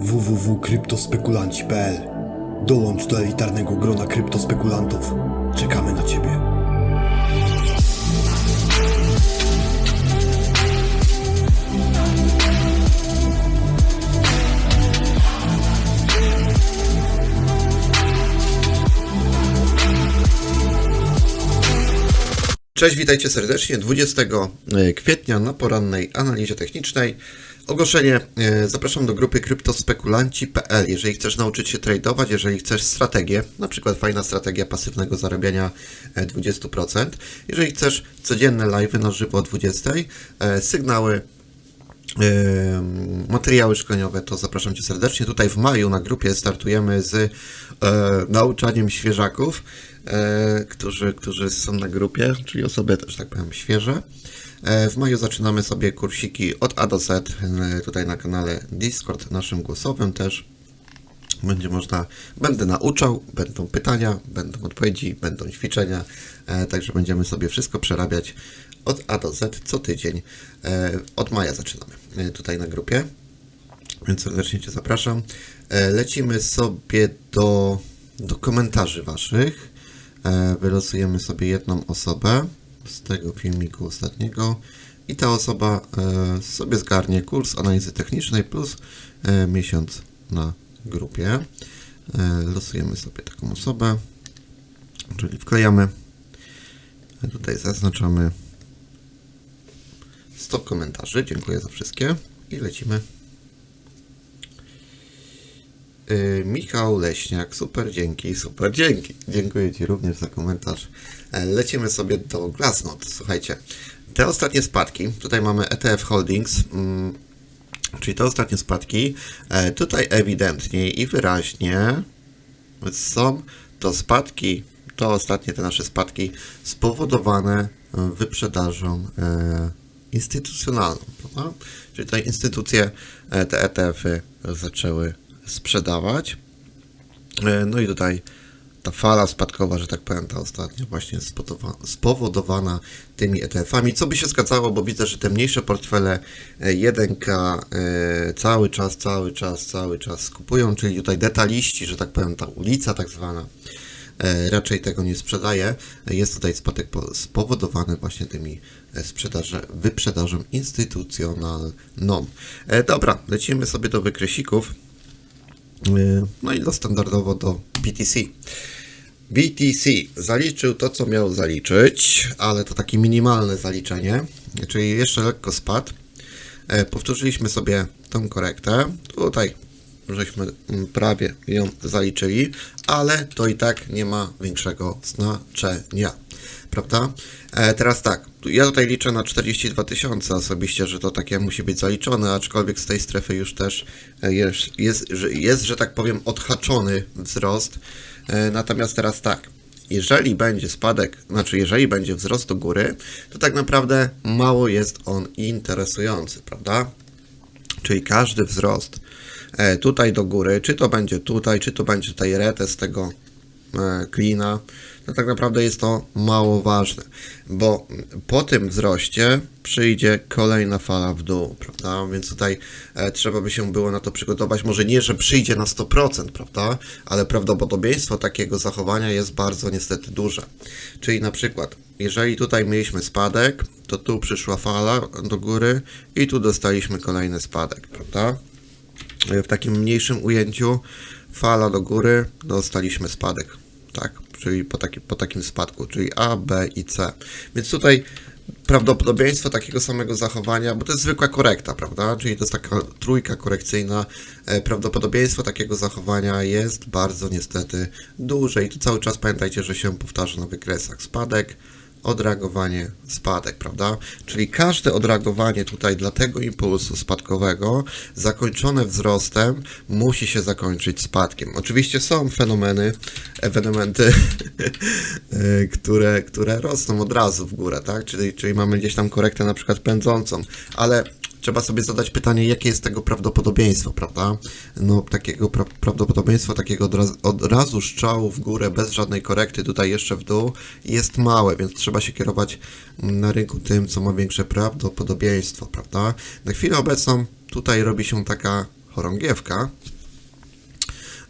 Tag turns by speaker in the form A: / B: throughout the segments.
A: www.kryptospekulanci.pl Dołącz do elitarnego grona kryptospekulantów. Czekamy na Ciebie.
B: Cześć, witajcie serdecznie. 20 kwietnia na porannej analizie technicznej. Ogłoszenie. e, Zapraszam do grupy kryptospekulanci.pl. Jeżeli chcesz nauczyć się tradować, jeżeli chcesz strategię, na przykład fajna strategia pasywnego zarabiania e, 20%, jeżeli chcesz codzienne live na żywo o 20, e, sygnały materiały szkoleniowe, to zapraszam Cię serdecznie. Tutaj w maju na grupie startujemy z e, nauczaniem świeżaków, e, którzy, którzy są na grupie, czyli osoby, że tak powiem, świeże. E, w maju zaczynamy sobie kursiki od A do Z, tutaj na kanale Discord, naszym głosowym też. Będzie można, będę nauczał, będą pytania, będą odpowiedzi, będą ćwiczenia, także będziemy sobie wszystko przerabiać od A do Z co tydzień. E, od maja zaczynamy e, tutaj na grupie, więc serdecznie Cię zapraszam. E, lecimy sobie do, do komentarzy Waszych. Wylosujemy sobie jedną osobę z tego filmiku ostatniego i ta osoba sobie zgarnie kurs analizy technicznej plus miesiąc na grupie. Losujemy sobie taką osobę, czyli wklejamy. Tutaj zaznaczamy 100 komentarzy. Dziękuję za wszystkie i lecimy. Yy, Michał Leśniak, super dzięki, super dzięki. Dziękuję Ci również za komentarz. E, Lecimy sobie do Glassnode. Słuchajcie, te ostatnie spadki, tutaj mamy ETF Holdings, mm, czyli te ostatnie spadki, e, tutaj ewidentnie i wyraźnie są to spadki, to ostatnie te nasze spadki spowodowane wyprzedażą e, instytucjonalną, prawda? Czyli te instytucje, e, te ETF-y zaczęły sprzedawać. E, No i tutaj ta fala spadkowa, że tak powiem, ta ostatnia właśnie spowodowana tymi ETF-ami, co by się zgadzało, bo widzę, że te mniejsze portfele e, 1K e, cały czas, cały czas, cały czas skupują, czyli tutaj detaliści, że tak powiem, ta ulica tak zwana, raczej tego nie sprzedaje. Jest tutaj spadek po- spowodowany właśnie tymi e, sprzedaży, wyprzedażą instytucjonalną. E, Dobra, lecimy sobie do wykrysików. E, No i do standardowo do BTC. BTC zaliczył to, co miał zaliczyć, ale to takie minimalne zaliczenie, czyli jeszcze lekko spadł. E, Powtórzyliśmy sobie tą korektę. Tutaj żeśmy prawie ją zaliczyli, ale to i tak nie ma większego znaczenia. Prawda? E, teraz tak, ja tutaj liczę na 42 tysiące osobiście, że to takie musi być zaliczone, aczkolwiek z tej strefy już też e, jest, jest, jest że tak powiem, odhaczony wzrost. E, natomiast teraz tak, jeżeli będzie spadek, znaczy jeżeli będzie wzrost do góry, to tak naprawdę mało jest on interesujący, prawda? Czyli każdy wzrost tutaj do góry, czy to będzie tutaj, czy to będzie tutaj retest tego e, klina, to tak naprawdę jest to mało ważne, bo po tym wzroście przyjdzie kolejna fala w dół, prawda? Więc tutaj e, trzeba by się było na to przygotować. Może nie, że przyjdzie na 100%, prawda? Ale prawdopodobieństwo takiego zachowania jest bardzo niestety duże. Czyli na przykład, jeżeli tutaj mieliśmy spadek, to tu przyszła fala do góry i tu dostaliśmy kolejny spadek, prawda? W takim mniejszym ujęciu fala do góry, dostaliśmy spadek, tak, czyli po, taki, po takim spadku, czyli A, B i C. Więc tutaj prawdopodobieństwo takiego samego zachowania, bo to jest zwykła korekta, prawda, czyli to jest taka trójka korekcyjna, e, prawdopodobieństwo takiego zachowania jest bardzo niestety duże i tu cały czas pamiętajcie, że się powtarza na wykresach spadek, odreagowanie, spadek, prawda? Czyli każde odreagowanie tutaj dla tego impulsu spadkowego zakończone wzrostem musi się zakończyć spadkiem. Oczywiście są fenomeny, ewenementy, które, które rosną od razu w górę, tak? Czyli, czyli mamy gdzieś tam korektę na przykład pędzącą, ale trzeba sobie zadać pytanie, jakie jest tego prawdopodobieństwo, prawda? No, takiego pra prawdopodobieństwo takiego od, raz od razu strzału w górę bez żadnej korekty, tutaj jeszcze w dół, jest małe, więc trzeba się kierować na rynku tym, co ma większe prawdopodobieństwo, prawda? Na chwilę obecną tutaj robi się taka chorągiewka,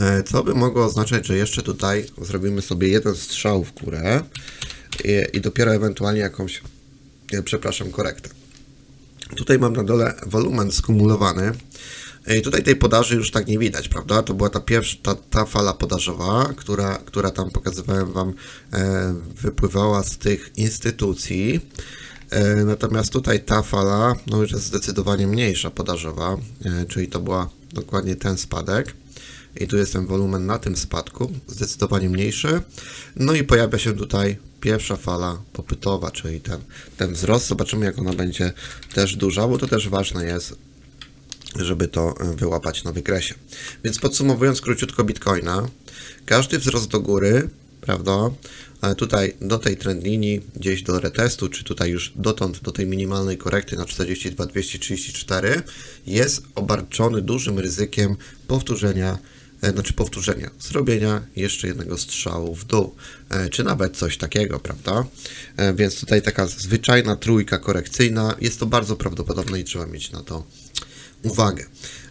B: E, Co by mogło oznaczać, że jeszcze tutaj zrobimy sobie jeden strzał w górę i, i dopiero ewentualnie jakąś, przepraszam, korektę. Tutaj mam na dole wolumen skumulowany. I tutaj tej podaży już tak nie widać, prawda? To była ta pierwsza, ta, ta fala podażowa, która, która tam pokazywałem Wam, e, wypływała z tych instytucji. E, natomiast tutaj ta fala, no już jest zdecydowanie mniejsza podażowa, e, czyli to była dokładnie ten spadek. I tu jest ten wolumen na tym spadku, zdecydowanie mniejszy. No i pojawia się tutaj pierwsza fala popytowa, czyli ten, ten wzrost. Zobaczymy, jak ona będzie też duża, bo to też ważne jest, żeby to e, wyłapać na wykresie. Więc podsumowując króciutko Bitcoina, każdy wzrost do góry, prawda, e, tutaj do tej trend linii, gdzieś do retestu, czy tutaj już dotąd do tej minimalnej korekty na 42-234 jest obarczony dużym ryzykiem powtórzenia znaczy powtórzenia, zrobienia jeszcze jednego strzału w dół, e, czy nawet coś takiego, prawda? E, Więc tutaj taka zwyczajna trójka korekcyjna jest to bardzo prawdopodobne i trzeba mieć na to uwagę.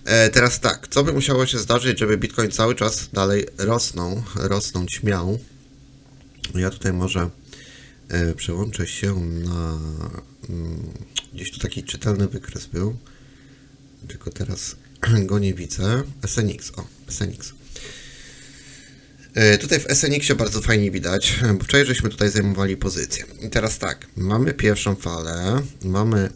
B: E, teraz tak, co by musiało się zdarzyć, żeby Bitcoin cały czas dalej rosnął, rosnąć miał? Ja tutaj może e, przełączę się na mm, gdzieś tu taki czytelny wykres był, tylko teraz go nie widzę. SNX, o, SNX. E, Tutaj w SNX-ie bardzo fajnie widać, bo wczoraj żeśmy tutaj zajmowali pozycję. I teraz tak, mamy pierwszą falę, mamy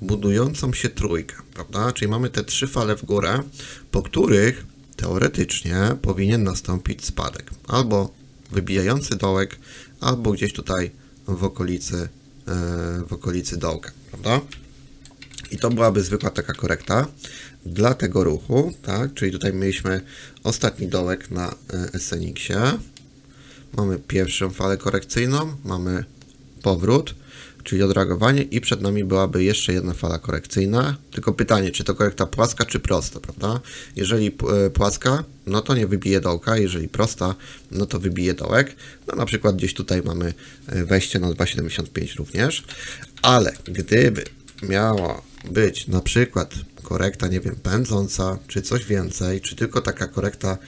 B: budującą się trójkę, prawda? Czyli mamy te trzy fale w górę, po których teoretycznie powinien nastąpić spadek. Albo wybijający dołek, albo gdzieś tutaj w okolicy, e, w okolicy dołka, prawda? I to byłaby zwykła taka korekta dla tego ruchu, tak? Czyli tutaj mieliśmy ostatni dołek na e, SNX-ie. Mamy pierwszą falę korekcyjną, mamy powrót, czyli odreagowanie i przed nami byłaby jeszcze jedna fala korekcyjna. Tylko pytanie, czy to korekta płaska, czy prosta, prawda? Jeżeli e, płaska, no to nie wybije dołka, jeżeli prosta, no to wybije dołek. No na przykład gdzieś tutaj mamy e, wejście na 2,75 również, ale gdyby miała być na przykład korekta, nie wiem, pędząca, czy coś więcej, czy tylko taka korekta,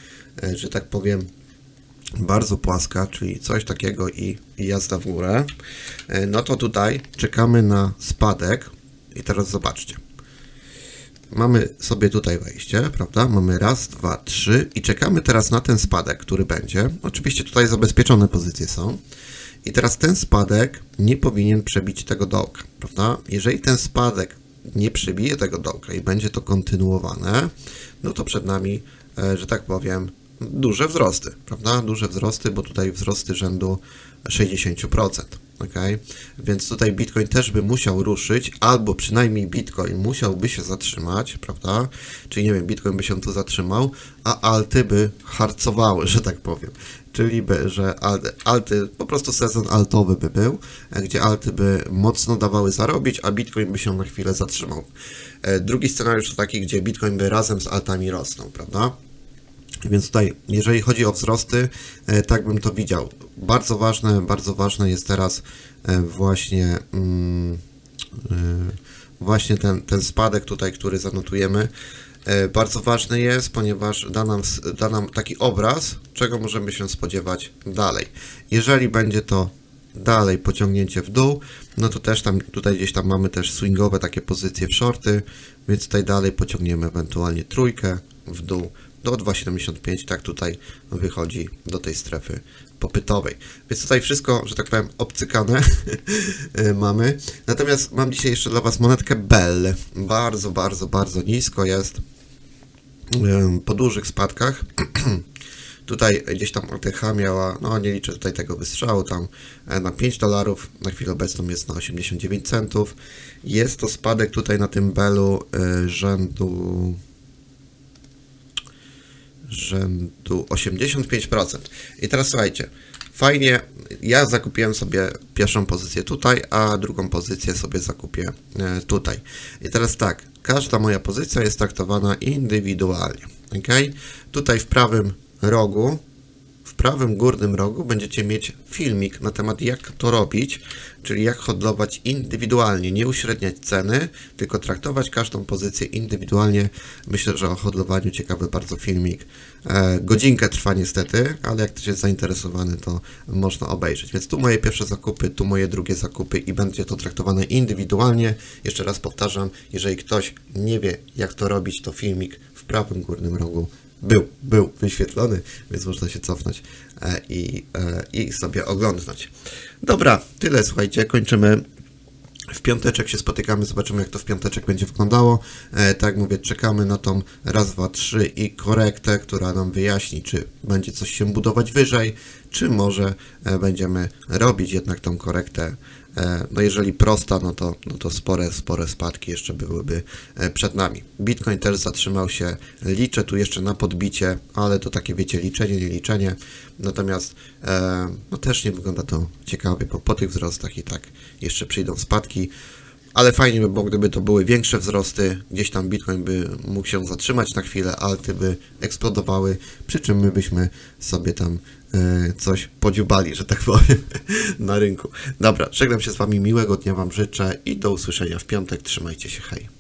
B: e, że tak powiem, bardzo płaska, czyli coś takiego i, i jazda w górę, e, no to tutaj czekamy na spadek. I teraz zobaczcie. Mamy sobie tutaj wejście, prawda? Mamy raz, dwa, trzy i czekamy teraz na ten spadek, który będzie. Oczywiście tutaj zabezpieczone pozycje są. I teraz ten spadek nie powinien przebić tego dołka, prawda? Jeżeli ten spadek nie przebije tego dołka i będzie to kontynuowane, no to przed nami, e, że tak powiem, duże wzrosty, prawda? Duże wzrosty, bo tutaj wzrosty rzędu 60%. Ok? Więc tutaj Bitcoin też by musiał ruszyć, albo przynajmniej Bitcoin musiałby się zatrzymać, prawda? Czyli nie wiem, Bitcoin by się tu zatrzymał, a alty by harcowały, że tak powiem. Czyli by, że alty, alty, po prostu sezon altowy by był, gdzie alty by mocno dawały zarobić, a Bitcoin by się na chwilę zatrzymał. E, Drugi scenariusz to taki, gdzie Bitcoin by razem z altami rosnął, prawda? Więc tutaj, jeżeli chodzi o wzrosty, e, tak bym to widział. Bardzo ważne, bardzo ważne jest teraz e, właśnie, mm, e, właśnie ten, ten spadek tutaj, który zanotujemy. Bardzo ważny jest, ponieważ da nam, da nam taki obraz, czego możemy się spodziewać dalej. Jeżeli będzie to dalej pociągnięcie w dół, no to też tam, tutaj gdzieś tam mamy też swingowe takie pozycje w shorty, więc tutaj dalej pociągniemy ewentualnie trójkę w dół do 2,75, tak tutaj wychodzi do tej strefy popytowej. Więc tutaj wszystko, że tak powiem, obcykane mamy. Natomiast mam dzisiaj jeszcze dla Was monetkę Bell. Bardzo, bardzo, bardzo nisko jest po dużych spadkach. Tutaj gdzieś tam ATH miała, no nie liczę tutaj tego wystrzału, tam e, na 5 dolarów, na chwilę obecną jest na 89 centów. Jest to spadek tutaj na tym belu e, rzędu rzędu 85%. I teraz słuchajcie, fajnie, ja zakupiłem sobie pierwszą pozycję tutaj, a drugą pozycję sobie zakupię e, tutaj. I teraz tak, każda moja pozycja jest traktowana indywidualnie, ok? Tutaj w prawym rogu, w prawym górnym rogu będziecie mieć filmik na temat jak to robić, czyli jak hodlować indywidualnie, nie uśredniać ceny, tylko traktować każdą pozycję indywidualnie. Myślę, że o hodlowaniu ciekawy bardzo filmik. E, godzinkę trwa niestety, ale jak ktoś jest zainteresowany, to można obejrzeć. Więc tu moje pierwsze zakupy, tu moje drugie zakupy i będzie to traktowane indywidualnie. Jeszcze raz powtarzam, jeżeli ktoś nie wie jak to robić, to filmik w prawym górnym rogu był, był wyświetlony, więc można się cofnąć e, i, e, i sobie oglądnąć. Dobra, tyle słuchajcie, kończymy. W piąteczek się spotykamy, zobaczymy jak to w piąteczek będzie wyglądało. E, tak mówię, czekamy na tą raz, dwa, trzy i korektę, która nam wyjaśni, czy będzie coś się budować wyżej, czy może e, będziemy robić jednak tą korektę. E, no jeżeli prosta, no to, no to spore, spore spadki jeszcze byłyby e, przed nami. Bitcoin też zatrzymał się, liczę tu jeszcze na podbicie, ale to takie wiecie, liczenie, nie liczenie. Natomiast e, no też nie wygląda to ciekawie, bo po tych wzrostach i tak jeszcze przyjdą spadki. Ale fajnie by było, gdyby to były większe wzrosty, gdzieś tam Bitcoin by mógł się zatrzymać na chwilę, alty by eksplodowały, przy czym my byśmy sobie tam e, coś podziubali, że tak powiem, na rynku. Dobra, żegnam się z Wami, miłego dnia Wam życzę i do usłyszenia w piątek, trzymajcie się, hej.